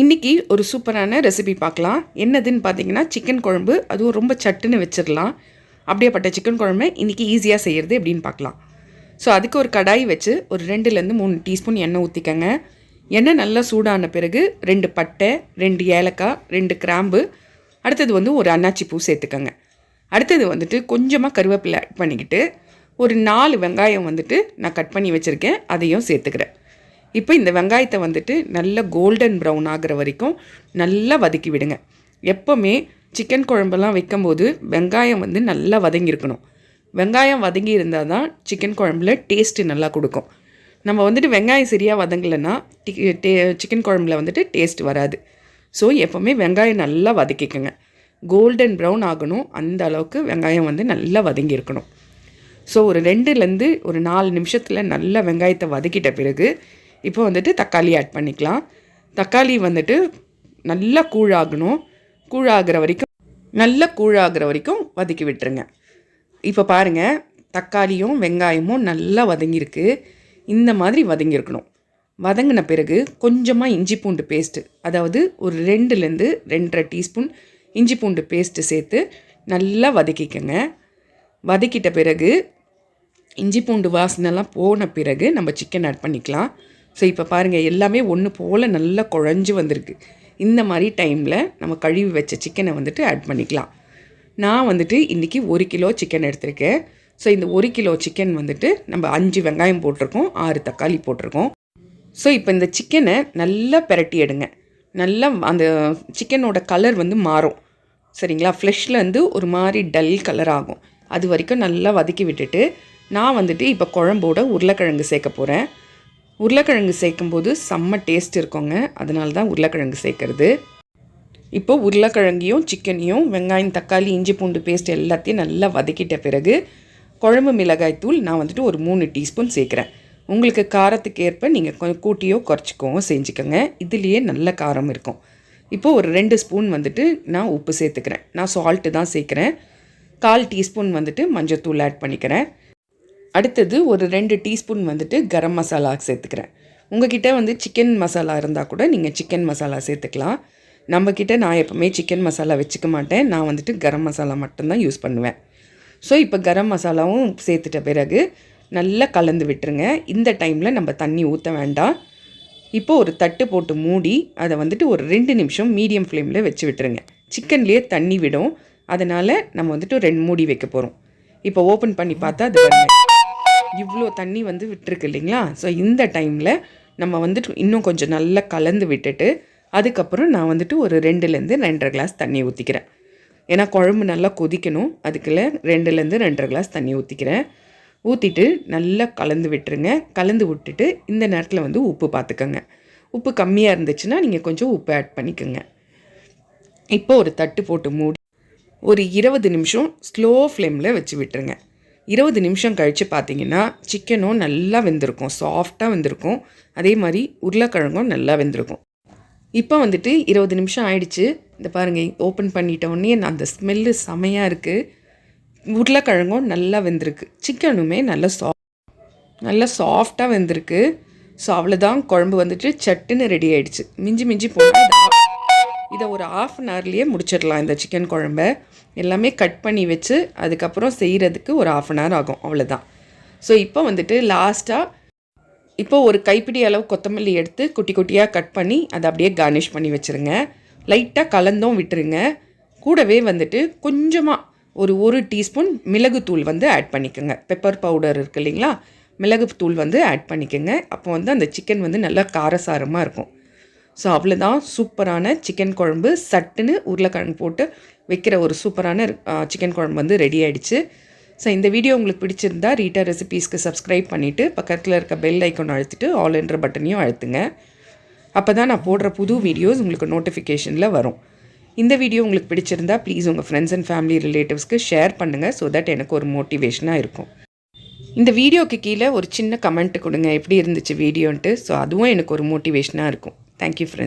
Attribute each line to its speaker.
Speaker 1: இன்றைக்கி ஒரு சூப்பரான ரெசிபி பார்க்கலாம். என்னதுன்னு பார்த்தீங்கன்னா சிக்கன் குழம்பு. அதுவும் ரொம்ப சட்டுன்னு வச்சிடலாம். அப்படியேப்பட்ட சிக்கன் குழம்பு இன்றைக்கி ஈஸியாக செய்கிறது எப்படின்னு பார்க்கலாம். ஸோ அதுக்கு ஒரு கடாய் வச்சு ஒரு ரெண்டுலேருந்து மூணு டீஸ்பூன் எண்ணெய் ஊற்றிக்கங்க எண்ணெய் நல்லா சூடான பிறகு ரெண்டு பட்டை ரெண்டு ஏலக்காய் ரெண்டு கிராம்பு. அடுத்தது வந்து ஒரு அன்னாச்சி பூ சேர்த்துக்கங்க. அடுத்தது வந்துட்டு கொஞ்சமாக கருவேப்பிலை ஆட் பண்ணிக்கிட்டு ஒரு நாலு வெங்காயம் வந்துட்டு நான் கட் பண்ணி வச்சுருக்கேன். அதையும் சேர்த்துக்கிறேன். இப்போ இந்த வெங்காயத்தை வந்துட்டு நல்ல கோல்டன் ப்ரௌன் ஆகிற வரைக்கும் நல்லா வதக்கி விடுங்க. எப்போவுமே சிக்கன் குழம்பெல்லாம் வைக்கும்போது வெங்காயம் வந்து நல்லா வதங்கியிருக்கணும். வெங்காயம் வதங்கி இருந்தால் தான் சிக்கன் குழம்புல டேஸ்ட்டு நல்லா கொடுக்கும். நம்ம வந்துட்டு வெங்காயம் சரியாக வதங்கலைன்னா டே சிக்கன் குழம்புல வந்துட்டு டேஸ்ட் வராது. ஸோ எப்போவுமே வெங்காயம் நல்லா வதக்கிக்கோங்க. கோல்டன் ப்ரௌன் ஆகணும். அந்த அளவுக்கு வெங்காயம் வந்து நல்லா வதங்கியிருக்கணும். ஸோ ஒரு ரெண்டுலேருந்து ஒரு நாலு நிமிஷத்தில் நல்லா வெங்காயத்தை வதக்கிட்ட பிறகு இப்போ வந்துட்டு தக்காளி ஆட் பண்ணிக்கலாம். தக்காளி வந்துட்டு நல்லா கூழாகணும். கூழாகிற வரைக்கும் நல்லா கூழாகிற வரைக்கும் வதக்கி விட்டுருங்க. இப்போ பாருங்கள் தக்காளியும் வெங்காயமும் நல்லா வதங்கியிருக்கு. இந்த மாதிரி வதங்கியிருக்கணும். வதங்கின பிறகு கொஞ்சமாக இஞ்சி பூண்டு பேஸ்ட்டு அதாவது ஒரு ரெண்டுலேருந்து ரெண்டரை டீஸ்பூன் இஞ்சி பூண்டு பேஸ்ட்டு சேர்த்து நல்லா வதக்கிக்கங்க. வதக்கிட்ட பிறகு இஞ்சி பூண்டு வாசனைலாம் போன பிறகு நம்ம சிக்கன் ஆட் பண்ணிக்கலாம். ஸோ இப்போ பாருங்கள் எல்லாமே ஒன்று போல் நல்லா குழஞ்சி வந்திருக்கு. இந்த மாதிரி டைமில் நம்ம கழுவி வச்ச சிக்கனை வந்துட்டு ஆட் பண்ணிக்கலாம். நான் வந்துட்டு இன்றைக்கி ஒரு கிலோ சிக்கன் எடுத்திருக்கேன். ஸோ இந்த ஒரு கிலோ சிக்கன் வந்துட்டு நம்ம அஞ்சு வெங்காயம் போட்டிருக்கோம் ஆறு தக்காளி போட்டிருக்கோம். ஸோ இப்போ இந்த சிக்கனை நல்லா பெரட்டி எடுங்க. நல்லா அந்த சிக்கனோட கலர் வந்து மாறும். சரிங்களா? ஃப்ளெஷ்ஷில் வந்து ஒரு மாதிரி டல் கலர் ஆகும். அது வரைக்கும் நல்லா வதக்கி விட்டுட்டு நான் வந்துட்டு இப்போ குழம்போட உருளைக்கிழங்கு சேர்க்க போகிறேன் உருளைக்கிழங்கு சேர்க்கும்போது செம்ம டேஸ்ட் இருக்குங்க. அதனால தான் உருளைக்கிழங்கு சேர்க்குறது. இப்போ உருளைக்கிழங்கையும் சிக்கனையும் வெங்காயம் தக்காளி இஞ்சி பூண்டு பேஸ்ட் எல்லாத்தையும் நல்லா வதக்கிட்ட பிறகு குழம்பு மிளகாய் தூள் நான் வந்துட்டு ஒரு மூணு டீஸ்பூன் சேர்க்குறேன். உங்களுக்கு காரத்துக்கு ஏற்ப நீங்கள் கொஞ்சம் கூட்டியோ குறைச்சிக்கோவோ செஞ்சுக்கோங்க. இதுலேயே நல்ல காரம் இருக்கும். இப்போது ஒரு ரெண்டு ஸ்பூன் வந்துட்டு நான் உப்பு சேர்த்துக்கிறேன். நான் சால்ட்டு தான் சேர்க்குறேன். கால் டீஸ்பூன் வந்துட்டு மஞ்சத்தூள் ஆட் பண்ணிக்கிறேன். அடுத்தது ஒரு ரெண்டு டீஸ்பூன் வந்துட்டு கரம் மசாலா சேர்த்துக்கிறேன். உங்ககிட்ட வந்து சிக்கன் மசாலா இருந்தால் கூட நீங்கள் சிக்கன் மசாலா சேர்த்துக்கலாம். நம்மக்கிட்ட நான் எப்போவுமே சிக்கன் மசாலா வச்சுக்க மாட்டேன். நான் வந்துட்டு கரம் மசாலா மட்டும்தான் யூஸ் பண்ணுவேன். ஸோ இப்போ கரம் மசாலாவும் சேர்த்துட்ட பிறகு நல்லா கலந்து விட்டுருங்க. இந்த டைமில் நம்ம தண்ணி ஊற்ற வேண்டாம். இப்போது ஒரு தட்டு போட்டு மூடி அதை வந்துட்டு ஒரு ரெண்டு நிமிஷம் மீடியம் ஃப்ளேமில் வச்சு விட்டுருங்க. சிக்கன்லேயே தண்ணி விடும். அதனால் நம்ம வந்துட்டு ரெண்டு மூடி வைக்க போகிறோம் இப்போ ஓப்பன் பண்ணி பார்த்தா அது இவ்வளோ தண்ணி வந்து விட்டுருக்கு இல்லைங்களா? ஸோ இந்த டைமில் நம்ம வந்துட்டு இன்னும் கொஞ்சம் நல்லா கலந்து விட்டுட்டு அதுக்கப்புறம் நான் வந்துட்டு ஒரு ரெண்டுலேருந்து ரெண்டரை கிளாஸ் தண்ணி ஊற்றிக்கிறேன் ஏன்னா குழம்பு நல்லா கொதிக்கணும். அதுக்குள்ள ரெண்டுலேருந்து ரெண்டரை கிளாஸ் தண்ணி ஊற்றிக்கிறேன் ஊற்றிட்டு நல்லா கலந்து விட்டுருங்க. கலந்து விட்டுட்டு இந்த நேரத்தில் வந்து உப்பு பார்த்துக்கோங்க உப்பு கம்மியாக இருந்துச்சுன்னா நீங்கள் கொஞ்சம் உப்பு ஆட் பண்ணிக்கோங்க. இப்போ ஒரு தட்டு போட்டு மூடி ஒரு இருபது நிமிஷம் ஸ்லோ ஃப்ளேமில் வச்சு விட்டுருங்க. இருபது நிமிஷம் கழித்து பார்த்தீங்கன்னா சிக்கனும் நல்லா வெந்திருக்கும் சாஃப்டாக வெந்திருக்கும். அதே மாதிரி உருளைக்கிழங்கும் நல்லா வெந்திருக்கும். இப்போ வந்துட்டு இருபது நிமிஷம் ஆயிடுச்சு. இந்த பாருங்கள் ஓப்பன் பண்ணிட்ட உடனே அந்த ஸ்மெல்லு செமையாக இருக்குது உருளைக்கிழங்கும் நல்லா வெந்திருக்கு. சிக்கனுமே நல்லா சா நல்லா சாஃப்டாக வெந்திருக்கு. ஸோ அவ்வளோதான் குழம்பு வந்துட்டு சட்டுன்னு ரெடி ஆயிடுச்சு. மிஞ்சி மிஞ்சி போனால் இதை ஒரு ஆஃப் அன் ஹவர்லேயே முடிச்சிடலாம் இந்த சிக்கன் குழம்ப. எல்லாமே கட் பண்ணி வச்சு அதுக்கப்புறம் செய்கிறதுக்கு ஒரு ஆஃப் அன் ஹவர் ஆகும். அவ்வளோதான் ஸோ இப்போ வந்துட்டு லாஸ்ட்டாக இப்போ ஒரு கைப்பிடி அளவு கொத்தமல்லி எடுத்து குட்டி குட்டியாக கட் பண்ணி அதை அப்படியே கார்னிஷ் பண்ணி வச்சுருங்க. லைட்டாக கலந்தும் விட்டுருங்க. கூடவே வந்துட்டு கொஞ்சமாக ஒரு ஒரு டீஸ்பூன் மிளகுத்தூள் வந்து ஆட் பண்ணிக்கோங்க. பெப்பர் பவுடர் இருக்குது இல்லைங்களா? மிளகுத்தூள் வந்து ஆட் பண்ணிக்கோங்க. அப்போ வந்து அந்த சிக்கன் வந்து நல்லா காரசாரமாக இருக்கும். ஸோ அவ்வளோதான் சூப்பரான சிக்கன் குழம்பு. சட்டுன்னு உருளைக்கிழங்கு போட்டு வைக்கிற ஒரு சூப்பரான சிக்கன் குழம்பு வந்து ரெடி ஆகிடுச்சு ஸோ இந்த வீடியோ உங்களுக்கு பிடிச்சிருந்தா ரீட்டா ரெசிபீஸ்க்கு சப்ஸ்கிரைப் பண்ணிவிட்டு பக்கத்தில் இருக்க பெல் ஐக்கன் அழுத்திட்டு ஆல் என்ற பட்டனையும் அழுத்துங்க. அப்போ தான் நான் போடுற புது வீடியோஸ் உங்களுக்கு நோட்டிஃபிகேஷனில் வரும். இந்த வீடியோ உங்களுக்கு பிடிச்சிருந்தா ப்ளீஸ் உங்கள் ஃப்ரெண்ட்ஸ் அண்ட் ஃபேமிலி ரிலேட்டிவ்ஸ்க்கு ஷேர் பண்ணுங்கள் ஸோ தட் எனக்கு ஒரு மோட்டிவேஷனாக இருக்கும். இந்த வீடியோக்கு கீழே ஒரு சின்ன கமெண்ட் கொடுங்க. எப்படி இருந்துச்சு வீடியோன்ட்டு ஸோ அதுவும் எனக்கு ஒரு மோட்டிவேஷனாக இருக்கும். Thank you friends